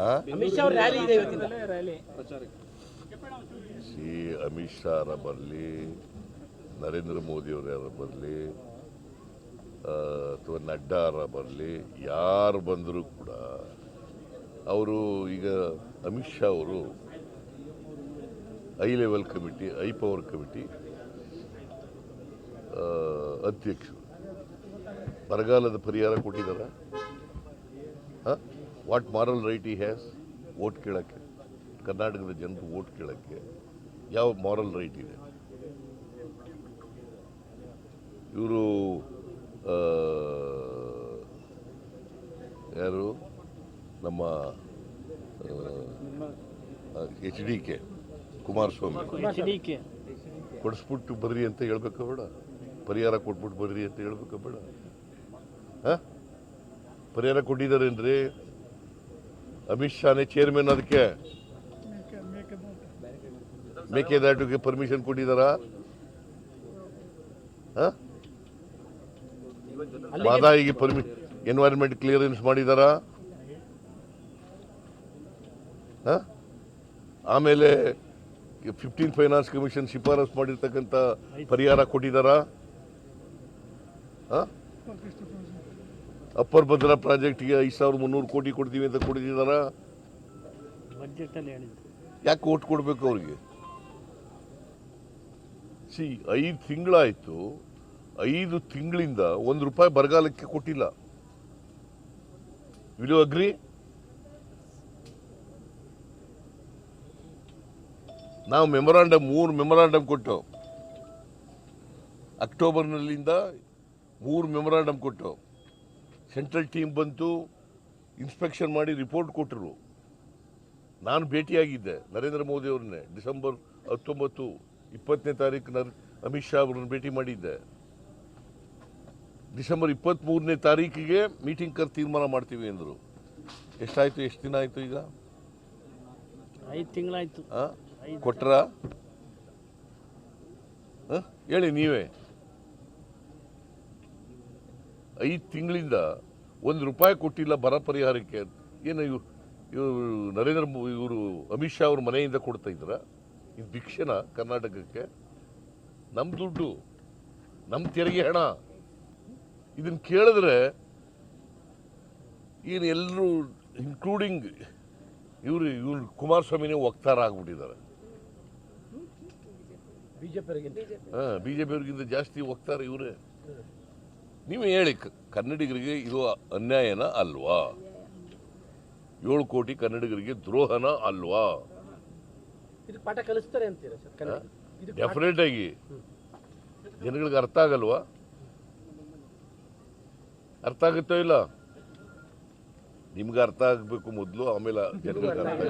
ಆ? ಅಮಿತ್ ಶಾ ಅವರ ಸಿ ಬರಲಿ ನರೇಂದ್ರ ಮೋದಿ ಅವರ ಬರಲಿ ಅಥವಾ ನಡ್ಡಾರ ಬರಲಿ ಯಾರು ಬಂದರೂ ಕೂಡ ಅವರು ಈಗ ಅಮಿತ್ ಶಾ ಅವರು high level committee high power committee ಅಧ್ಯಕ್ಷರು. ಬರಗಾಲದ ಪರಿಹಾರ ಕೊಟ್ಟಿದ್ದಾರ? What moral right he has vote ಕೇಳೋಕ್ಕೆ. ಕರ್ನಾಟಕದ ಜನರು ವೋಟ್ ಕೇಳೋಕ್ಕೆ. ಯಾವ ಮಾರಲ್ ರೈಟ್ ಇದೆ? ಇವರು ಯಾರು? ನಮ್ಮ ಎಚ್ ಡಿ ಕೆ ಕುಮಾರಸ್ವಾಮಿ. ಕೊಡಿಸ್ಬಿಟ್ಟು ಬರ್ರಿ ಅಂತ ಹೇಳ್ಬೇಕ ಬೇಡ. ಪರಿಹಾರ ಕೊಟ್ಬಿಟ್ಟು ಬರ್ರಿ ಅಂತ ಹೇಳ್ಬೇಕ ಬೇಡ. ಹಾಂ? ಪರಿಹಾರ ಕೊಟ್ಟಿದ್ದಾರೇನ್ರಿ ಅಮಿತ್ ಶಾನೇ ಚೇರ್ಮನ್ ಅದಕ್ಕೆ? ಮೇಕೆದಾಟುಗೆ ಪರ್ಮಿಷನ್ ಕೊಟ್ಟಿದ್ದಾರಾ? ಬಾದಾಯಿಗೆ ಪರ್ಮಿ ಎನ್ವೈರನ್ಮೆಂಟ್ ಕ್ಲಿಯರೆನ್ಸ್ ಮಾಡಿದಾರಾ? ಆಮೇಲೆ ಫಿಫ್ಟೀನ್ ಫೈನಾನ್ಸ್ ಕಮಿಷನ್ ಶಿಫಾರಸ್ ಮಾಡಿರ್ತಕ್ಕಂಥ ಪರಿಹಾರ ಕೊಟ್ಟಿದ್ದಾರಾ? ಅಪ್ಪರ್ ಭದ್ರಾ ಪ್ರಾಜೆಕ್ಟ್ಗೆ ಐದು ಸಾವಿರದ ಮುನ್ನೂರು ಕೋಟಿ ಕೊಡ್ತೀವಿ ಅಂತ ಹೇಳಿದ್ರು ಯಾಕೆ ಓಟ್ ಕೊಡಬೇಕು ಅವ್ರಿಗೆ? ಸಿ ಐದು ತಿಂಗಳಾಯಿತು. ಐದು ತಿಂಗಳಿಂದ ಒಂದು ರೂಪಾಯಿ ಬರಗಾಲಕ್ಕೆ ಕೊಟ್ಟಿಲ್ಲ. Video agri? ನಾವು ಮೆಮೊರಾಂಡಮ್ ಮೂರು ಮೆಮೊರಾಂಡಮ್ ಕೊಟ್ಟು. ಅಕ್ಟೋಬರ್ನಲ್ಲಿಂದ ಮೂರು ಮೆಮೊರಾಂಡಮ್ ಕೊಟ್ಟು. ಸೆಂಟ್ರಲ್ ಟೀಮ್ ಬಂತು ಇನ್ಸ್ಪೆಕ್ಷನ್ ಮಾಡಿ ರಿಪೋರ್ಟ್ ಕೊಟ್ಟರು. ನಾನು ಭೇಟಿಯಾಗಿದ್ದೆ ನರೇಂದ್ರ ಮೋದಿ ಅವ್ರನ್ನೇ. ಡಿಸೆಂಬರ್ ಹತ್ತೊಂಬತ್ತು ಇಪ್ಪತ್ತನೇ ತಾರೀಕು ನರ್ ಅಮಿತ್ ಶಾ ಅವ್ರನ್ನ ಭೇಟಿ ಮಾಡಿದ್ದೆ. ಡಿಸೆಂಬರ್ ಇಪ್ಪತ್ತ್ಮೂರನೇ ತಾರೀಕಿಗೆ ಮೀಟಿಂಗ್ ಕರ್ ತೀರ್ಮಾನ ಮಾಡ್ತೀವಿ ಅಂದರು ಎಷ್ಟಾಯಿತು ಎಷ್ಟು ದಿನ ಆಯಿತು ಈಗ? ಐದು ತಿಂಗಳಾಯ್ತು. ಹಾಂ ಕೊಟ್ರ? ಹಾಂ? ಹೇಳಿ ನೀವೇ. ಐದು ತಿಂಗಳಿಂದ ಒಂದು ರೂಪಾಯಿ ಕೊಟ್ಟಿಲ್ಲ ಬರ ಪರಿಹಾರಕ್ಕೆ ಏನು ಇವ್ ಇವರು ನರೇಂದ್ರ ಇವರು ಅಮಿತ್ ಶಾ ಅವ್ರ ಮನೆಯಿಂದ ಕೊಡ್ತಾ ಇದ್ರ? ಇದು ಭಿಕ್ಷೆನ ಕರ್ನಾಟಕಕ್ಕೆ? ನಮ್ಮ ದುಡ್ಡು ನಮ್ಮ ತೆರಿಗೆ ಹಣ. ಇದನ್ನು ಕೇಳಿದ್ರೆ ಏನು ಎಲ್ಲರೂ ಇನ್ಕ್ಲೂಡಿಂಗ್ ಇವರು ಇವ್ರು ಕುಮಾರಸ್ವಾಮಿನೇ ವಕ್ತಾರ ಆಗ್ಬಿಟ್ಟಿದ್ದಾರೆ. ಬಿಜೆಪಿ ಹಾಂ ಬಿ ಜೆ ಪಿಯವ್ರಿಗಿಂತ ಜಾಸ್ತಿ ಹೋಗ್ತಾರೆ ಇವರೇ. ನೀವು ಹೇಳಿ ಕನ್ನಡಿಗರಿಗೆ ಇದು ಅನ್ಯಾಯನ ಅಲ್ವಾ? ಏಳು ಕೋಟಿ ಕನ್ನಡಿಗರಿಗೆ ದ್ರೋಹನ ಅಲ್ವಾ? ಪಾಠ ಕಲಿಸ್ತಾರೆ ಡೆಫಿನೆಟ್ ಆಗಿ. ಜನಗಳಿಗೆ ಅರ್ಥ ಆಗಲ್ವಾ? ಅರ್ಥ ಆಗುತ್ತೋ ಇಲ್ಲ? ನಿಮ್ಗೆ ಅರ್ಥ ಆಗಬೇಕು ಮೊದಲು ಆಮೇಲೆ ಜನಗಳಿಗೆ ಅರ್ಥ